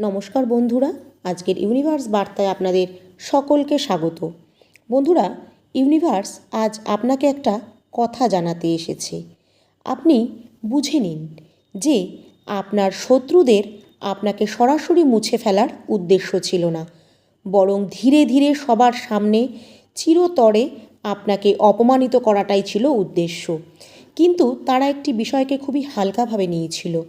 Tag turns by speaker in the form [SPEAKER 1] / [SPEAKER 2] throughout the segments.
[SPEAKER 1] নমস্কার বন্ধুরা, আজকের ইউনিভার্স বার্তায় আপনাদের সকলকে স্বাগত। বন্ধুরা, ইউনিভার্স আজ আপনাকে একটা কথা জানাতে এসেছে। আপনি বুঝে নিন যে আপনার শত্রুদের আপনাকে সরাসরি মুছে ফেলার উদ্দেশ্য ছিল না। বরং ধীরে ধীরে সবার সামনে চিরতরে আপনাকে অপমানিত করাটাই ছিল উদ্দেশ্য। কিন্তু তারা একটি বিষয়কে খুবই হালকাভাবে নিয়েছিল।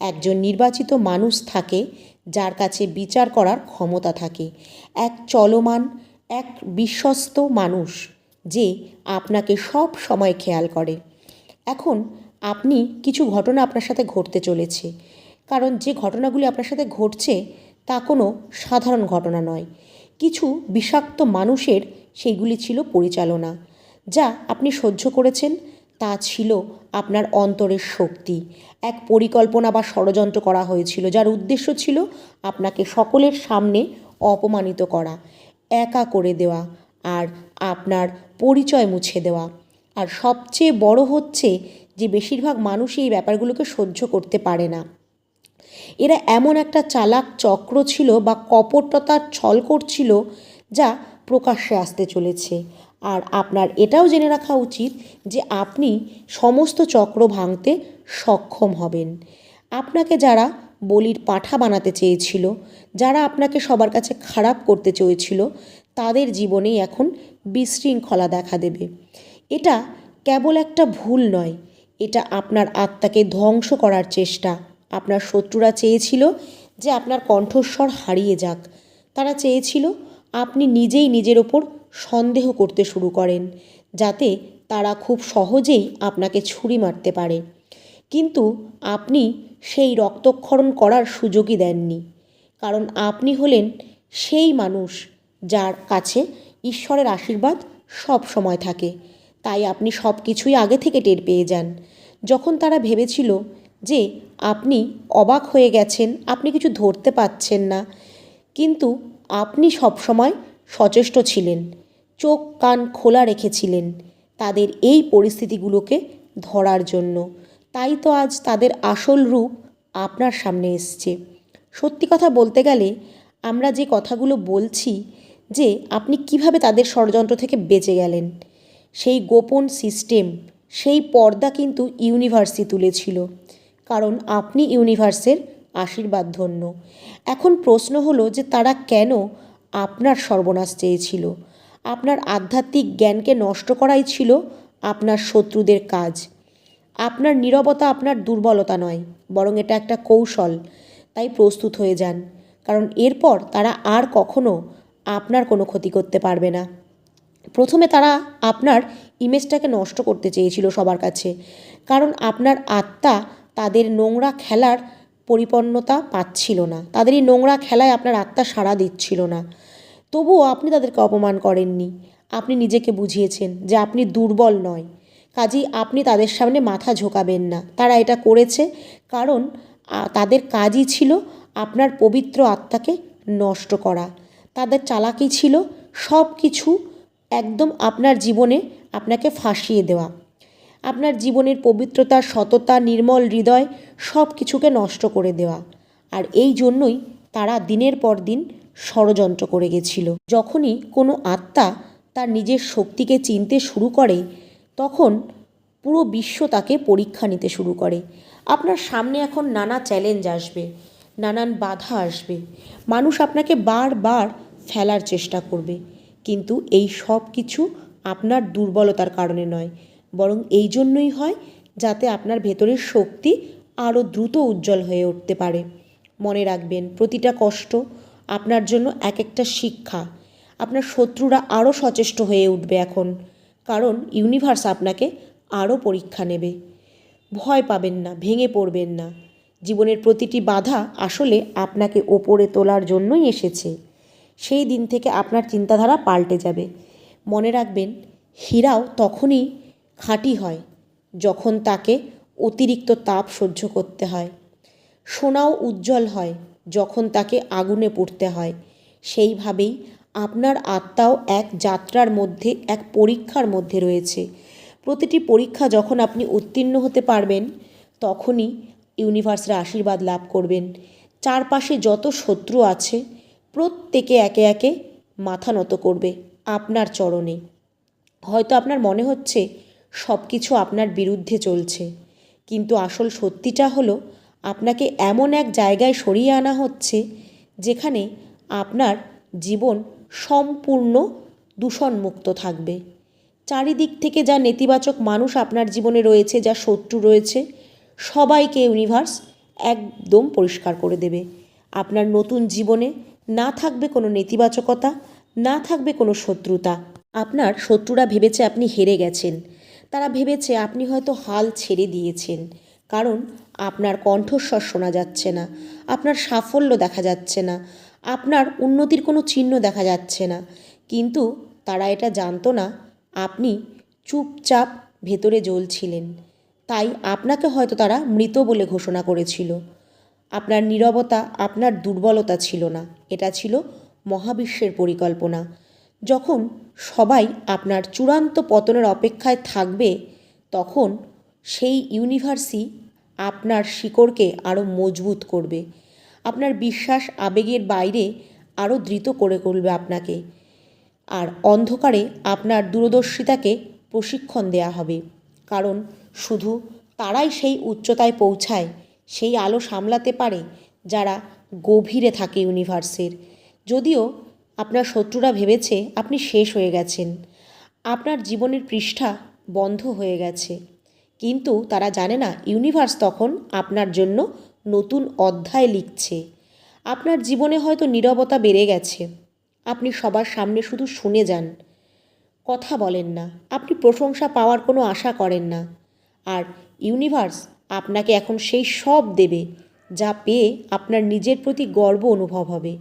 [SPEAKER 1] একজন নির্বাচিত মানুষ থাকে যার কাছে বিচার করার ক্ষমতা থাকে। এক চলমান, এক বিশ্বস্ত মানুষ যে আপনাকে সব সময় খেয়াল করে। এখন আপনি কিছু ঘটনা আপনার সাথে ঘটতে চলেছে। কারণ যে ঘটনাগুলি আপনার সাথে ঘটছে, তা কোনো সাধারণ ঘটনা নয়। কিছু বিষাক্ত মানুষের সেইগুলি ছিল পরিচালনা, যা আপনি সহ্য করেছেন তা ছিল আপনার অন্তরের শক্তি। এক পরিকল্পনা বা ষড়যন্ত্র করা হয়েছিল, যার উদ্দেশ্য ছিল আপনাকে সকলের সামনে অপমানিত করা, একা করে দেওয়া আর আপনার পরিচয় মুছে দেওয়া। আর সবচেয়ে বড় হচ্ছে যে বেশিরভাগ মানুষই এই ব্যাপারগুলোকে সহ্য করতে পারে না। এরা এমন একটা চালাক চক্র ছিল বা কপটতার ছল করছিল যা প্রকাশ্যে আসতে চলেছে। আর আপনার এটাও জেনে রাখা উচিত যে আপনি সমস্ত চক্র ভাঙতে সক্ষম হবেন। আপনাকে যারা বলির পাঠা বানাতে চেয়েছিল, যারা আপনাকে সবার কাছে খারাপ করতে চেয়েছিল, তাদের জীবনেই এখন বিশৃঙ্খলা দেখা দেবে। এটা কেবল একটা ভুল নয়, এটা আপনার আত্মাকে ধ্বংস করার চেষ্টা। আপনার শত্রুরা চেয়েছিল যে আপনার কণ্ঠস্বর হারিয়ে যাক। তারা চেয়েছিল আপনি নিজেই নিজের ওপর সন্দেহ করতে শুরু করেন, যাতে তারা খুব সহজেই আপনাকে ছুরি মারতে পারে। কিন্তু আপনি সেই রক্তক্ষরণ করার সুযোগই দেননি, কারণ আপনি হলেন সেই মানুষ যার কাছে ঈশ্বরের আশীর্বাদ সব সময় থাকে। তাই আপনি সব কিছুই আগে থেকে টের পেয়ে যান। যখন তারা ভেবেছিল যে আপনি অবাক হয়ে গেছেন, আপনি কিছু ধরতে পাচ্ছেন না, কিন্তু আপনি সবসময় সচেষ্ট ছিলেন। চোখ কান খোলা রেখেছিলেন তাদের এই পরিস্থিতিগুলোকে ধরার জন্য। তাই তো আজ তাদের আসল রূপ আপনার সামনে এসছে। সত্যি কথা বলতে গেলে, আমরা যে কথাগুলো বলছি যে আপনি কীভাবে তাদের ষড়যন্ত্র থেকে বেঁচে গেলেন, সেই গোপন সিস্টেম, সেই পর্দা কিন্তু ইউনিভার্সই তুলেছিল। কারণ আপনি ইউনিভার্সের আশীর্বাদ ধন্য এখন প্রশ্ন হলো যে তারা কেন আপনার সর্বনাশ চেয়েছিল? আপনার আধ্যাত্মিক জ্ঞানকে নষ্ট করাই ছিল আপনার শত্রুদের কাজ। আপনার নীরবতা আপনার দুর্বলতা নয়, বরং এটা একটা কৌশল। তাই প্রস্তুত হয়ে যান, কারণ এরপর তারা আর কখনো আপনার কোনো ক্ষতি করতে পারবে না। প্রথমে তারা আপনার ইমেজটাকে নষ্ট করতে চেয়েছিল সবার কাছে, কারণ আপনার আত্মা তাদের নোংরা খেলার পরিপন্নতা পাচ্ছিল না। তাদের এই নোংরা খেলায় আপনার আত্মা সাড়া দিচ্ছিল না। তবুও আপনি তাদেরকে অপমান করেননি। আপনি নিজেকে বুঝিয়েছেন যে আপনি দুর্বল নয়। কাজেই আপনি তাদের সামনে মাথা ঝোঁকাবেন না। তারা এটা করেছে কারণ তাদের কাজই ছিল আপনার পবিত্র আত্মাকে নষ্ট করা। তাদের চালাকি ছিল সব কিছু একদম আপনার জীবনে আপনাকে ফাঁসিয়ে দেওয়া। আপনার জীবনের পবিত্রতা, সততা, নির্মল হৃদয় সব কিছুকে নষ্ট করে দেওয়া। আর এই জন্যই তারা দিনের পর দিন ষড়যন্ত্র করে গেছিল। যখনই কোনো আত্মা তার নিজের শক্তিকে চিনতে শুরু করে, তখন পুরো বিশ্ব তাকে পরীক্ষা নিতে শুরু করে। আপনার সামনে এখন নানা চ্যালেঞ্জ আসবে, নানান বাধা আসবে। মানুষ আপনাকে বারবার ফেলার চেষ্টা করবে। কিন্তু এই সব কিছু আপনার দুর্বলতার কারণে নয়, বরং এই জন্যই হয় যাতে আপনার ভেতরের শক্তি আরও দ্রুত উজ্জ্বল হয়ে উঠতে পারে। মনে রাখবেন, প্রতিটা কষ্ট আপনার জন্য এক একটা শিক্ষা। আপনার শত্রুরা আরও সচেষ্ট হয়ে উঠবে এখন, কারণ ইউনিভার্স আপনাকে আরও পরীক্ষা নেবে। ভয় পাবেন না, ভেঙে পড়বেন না। জীবনের প্রতিটি বাধা আসলে আপনাকে ওপরে তোলার জন্যই এসেছে। সেই দিন থেকে আপনার চিন্তাধারা পাল্টে যাবে। মনে রাখবেন, হীরাও তখনই খাঁটি হয়, যখন তাকে অতিরিক্ত তাপ সহ্য করতে হয়। সোনাও উজ্জ্বল হয় যখন তাকে আগুনে পুড়তে হয়। সেইভাবেই আপনার আত্মাও এক যাত্রার মধ্যে, এক পরীক্ষার মধ্যে রয়েছে। প্রতিটি পরীক্ষা যখন আপনি উত্তীর্ণ হতে পারবেন, তখনই ইউনিভার্সের আশীর্বাদ লাভ করবেন। চারপাশে যত শত্রু আছে, প্রত্যেকে একে একে মাথা নত করবে আপনার চরণে। হয়তো আপনার মনে হচ্ছে সব কিছু আপনার বিরুদ্ধে চলছে, কিন্তু আসল সত্যিটা হলো আপনাকে এমন এক জায়গায় সরিয়ে আনা হচ্ছে যেখানে আপনার জীবন সম্পূর্ণ দূষণমুক্ত থাকবে। চারিদিক থেকে যা নেতিবাচক মানুষ আপনার জীবনে রয়েছে, যা শত্রু রয়েছে, সবাইকে ইউনিভার্স একদম পরিষ্কার করে দেবে। আপনার নতুন জীবনে না থাকবে কোনো নেতিবাচকতা, না থাকবে কোনো শত্রুতা। আপনার শত্রুরা ভেবেছে আপনি হেরে গেছেন। তারা ভেবেছে আপনি হয়তো হাল ছেড়ে দিয়েছেন। কারণ আপনার কণ্ঠস্বর শোনা যাচ্ছে না, আপনার সাফল্য দেখা যাচ্ছে না, আপনার উন্নতির কোনো চিহ্ন দেখা যাচ্ছে না। কিন্তু তারা এটা জানতো না, আপনি চুপচাপ ভেতরে জ্বলছিলেন। তাই আপনাকে হয়তো তারা মৃত বলে ঘোষণা করেছিল। আপনার নীরবতা, আপনার দুর্বলতা ছিল না, এটা ছিল মহাবিশ্বের পরিকল্পনা। যখন সবাই আপনার চূড়ান্ত পতনের অপেক্ষায় থাকবে, তখন সেই ইউনিভার্সই আপনার শিকড়কে আরও মজবুত করবে। আপনার বিশ্বাস আবেগের বাইরে আরও দ্রুত করে তুলবে আপনাকে। আর অন্ধকারে আপনার দূরদর্শিতাকে প্রশিক্ষণ দেয়া হবে। কারণ শুধু তারাই সেই উচ্চতায় পৌঁছায়, সেই আলো সামলাতে পারে যারা গভীরে থাকে ইউনিভার্সের। যদিও আপনার শত্রুরা ভেবেছে আপনি শেষ হয়ে গেছেন। আপনার জীবনের পৃষ্ঠা বন্ধ হয়ে গেছে। কিন্তু তারা জানে না ইউনিভার্স তখন আপনার জন্য নতুন অধ্যায় লিখছে। আপনার জীবনে হয়তো নীরবতা বেড়ে গেছে। আপনি সবার সামনে শুধু শুনে যান। কথা বলেন না। আপনি প্রশংসা পাওয়ার কোনো আশা করেন না। আর ইউনিভার্স আপনাকে এখন সেই সব দেবে যা পেয়ে আপনার নিজের প্রতি গর্ব অনুভব হবে।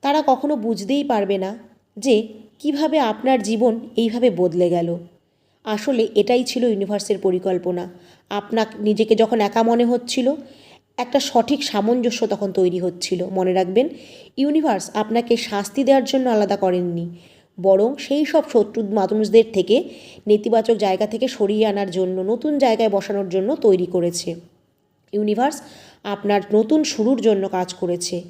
[SPEAKER 1] তারা কখনো বুঝতেই পারবে না যে কীভাবে আপনার জীবন এইভাবে বদলে গেল। আসলে এটাই ছিল ইউনিভার্সের পরিকল্পনা। আপনার নিজেকে যখন একা মনে হচ্ছিল, একটা সঠিক সামঞ্জস্য তখন তৈরি হচ্ছিল। মনে রাখবেন, ইউনিভার্স আপনাকে শাস্তি দেওয়ার জন্য আলাদা করেননি। বরং সেই সব শত্রু মানুষদের থেকে নেতিবাচক জায়গা থেকে সরিয়ে আনার জন্য, নতুন জায়গায় বসানোর জন্য তৈরি করেছে। ইউনিভার্স আপনার নতুন শুরুর জন্য কাজ করেছে।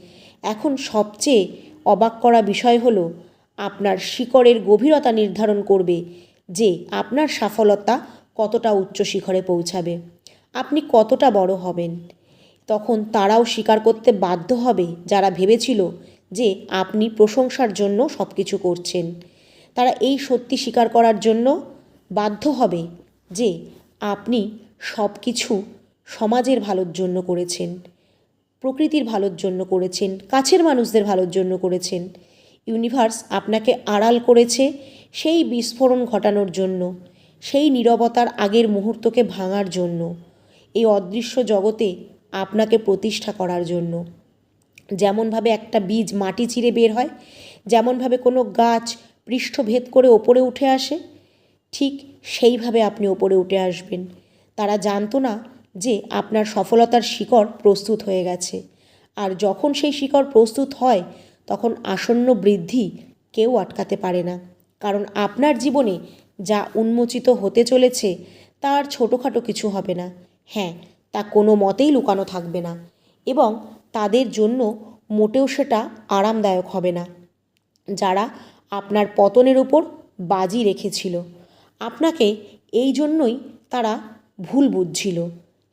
[SPEAKER 1] এখন সবচেয়ে অবাক করা বিষয় হলো, আপনার শিকড়ের গভীরতা নির্ধারণ করবে যে আপনার সফলতা কতটা উচ্চ শিখরে পৌঁছাবে, আপনি কতটা বড় হবেন। তখন তারাও স্বীকার করতে বাধ্য হবে যারা ভেবেছিল যে আপনি প্রশংসার জন্য সব কিছু করছেন। তারা এই সত্যি স্বীকার করার জন্য বাধ্য হবে যে আপনি সব কিছু সমাজের ভালোর জন্য করেছেন, প্রকৃতির ভালোর জন্য করেছেন, কাছের মানুষদের ভালোর জন্য করেছেন। ইউনিভার্স আপনাকে আড়াল করেছে সেই বিস্ফোরণ ঘটানোর জন্য, সেই নীরবতার আগের মুহূর্তকে ভাঙার জন্য, এই অদৃশ্য জগতে আপনাকে প্রতিষ্ঠা করার জন্য। যেমনভাবে একটা বীজ মাটি চিরে বের হয়, যেমনভাবে কোনো গাছ পৃষ্ঠভেদ করে ওপরে উঠে আসে, ঠিক সেইভাবে আপনি ওপরে উঠে আসবেন। তারা জানতো না যে আপনার সফলতার শিকড় প্রস্তুত হয়ে গেছে। আর যখন সেই শিকড় প্রস্তুত হয়, তখন আসন্ন বৃদ্ধি কেউ আটকাতে পারে না। কারণ আপনার জীবনে যা উন্মোচিত হতে চলেছে, তার ছোটোখাটো কিছু হবে না। হ্যাঁ তা কোনো মতেই লুকানো থাকবে না এবং তাদের জন্য মোটেও সেটা আরামদায়ক হবে না। যারা আপনার পতনের উপর বাজি রেখেছিল, আপনাকে এই জন্যই তারা ভুল বুঝছিল।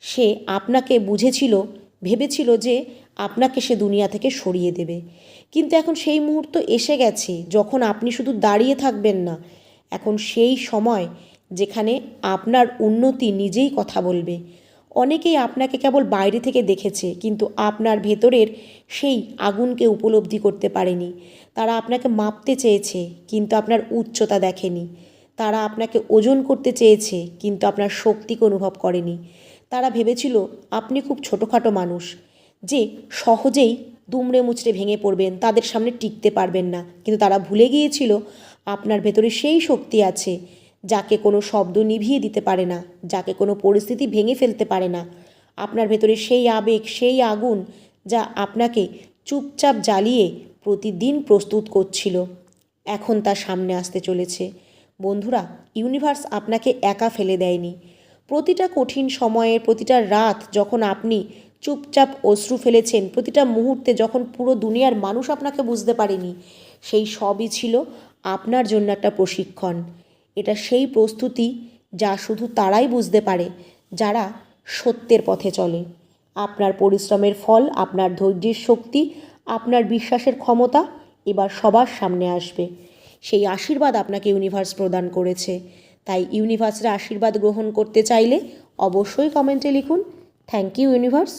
[SPEAKER 1] সে আপনাকে বুঝেছিল, ভেবেছিল যে আপনাকে সে দুনিয়া থেকে সরিয়ে দেবে। কিন্তু এখন সেই মুহূর্ত এসে গেছে যখন আপনি শুধু দাঁড়িয়ে থাকবেন না, এখন সেই সময় যেখানে আপনার উন্নতি নিজেই কথা বলবে। অনেকেই আপনাকে কেবল বাইরে থেকে দেখেছে, কিন্তু আপনার ভেতরের সেই আগুনকে উপলব্ধি করতে পারেনি। তারা আপনাকে মাপতে চেয়েছে, কিন্তু আপনার উচ্চতা দেখেনি। তারা আপনাকে ওজন করতে চেয়েছে, কিন্তু আপনার শক্তিকে অনুভব করেনি। তারা ভেবেছিল, আপনি খুব ছোটোখাটো মানুষ। যে সহজেই দুমড়ে মুচড়ে ভেঙে পড়বেন, তাদের সামনে টিকতে পারবেন না। কিন্তু তারা ভুলে গিয়েছিল, আপনার ভেতরে সেই শক্তি আছে, যাকে কোনো শব্দ নিভিয়ে দিতে পারে না, যাকে কোনো পরিস্থিতি ভেঙে ফেলতে পারে না। আপনার ভেতরে সেই আবেগ, সেই আগুন, যা আপনাকে চুপচাপ জ্বালিয়ে প্রতিদিন প্রস্তুত করছিল, এখন তার সামনে আসতে চলেছে। বন্ধুরা, ইউনিভার্স আপনাকে একা ফেলে দেয়নি। প্রতিটা কঠিন সময়ে প্রতিটা রাত যখন আপনি চুপচাপ অশ্রু ফেলেছেন। প্রতিটা মুহূর্তে যখন পুরো দুনিয়ার মানুষ আপনাকে বুঝতে পারেনি, সেই সবই ছিল আপনার জন্য একটা প্রশিক্ষণ। এটা সেই প্রস্তুতি যা শুধু তারাই বুঝতে পারে, যারা সত্যের পথে চলে। আপনার পরিশ্রমের ফল, আপনার ধৈর্যের শক্তি, আপনার বিশ্বাসের ক্ষমতা এবার সবার সামনে আসবে। সেই আশীর্বাদ আপনাকে ইউনিভার্স প্রদান করেছে। তাই ইউনিভার্সের আশীর্বাদ গ্রহণ করতে চাইলে অবশ্যই কমেন্টে লিখুন। Thank you universe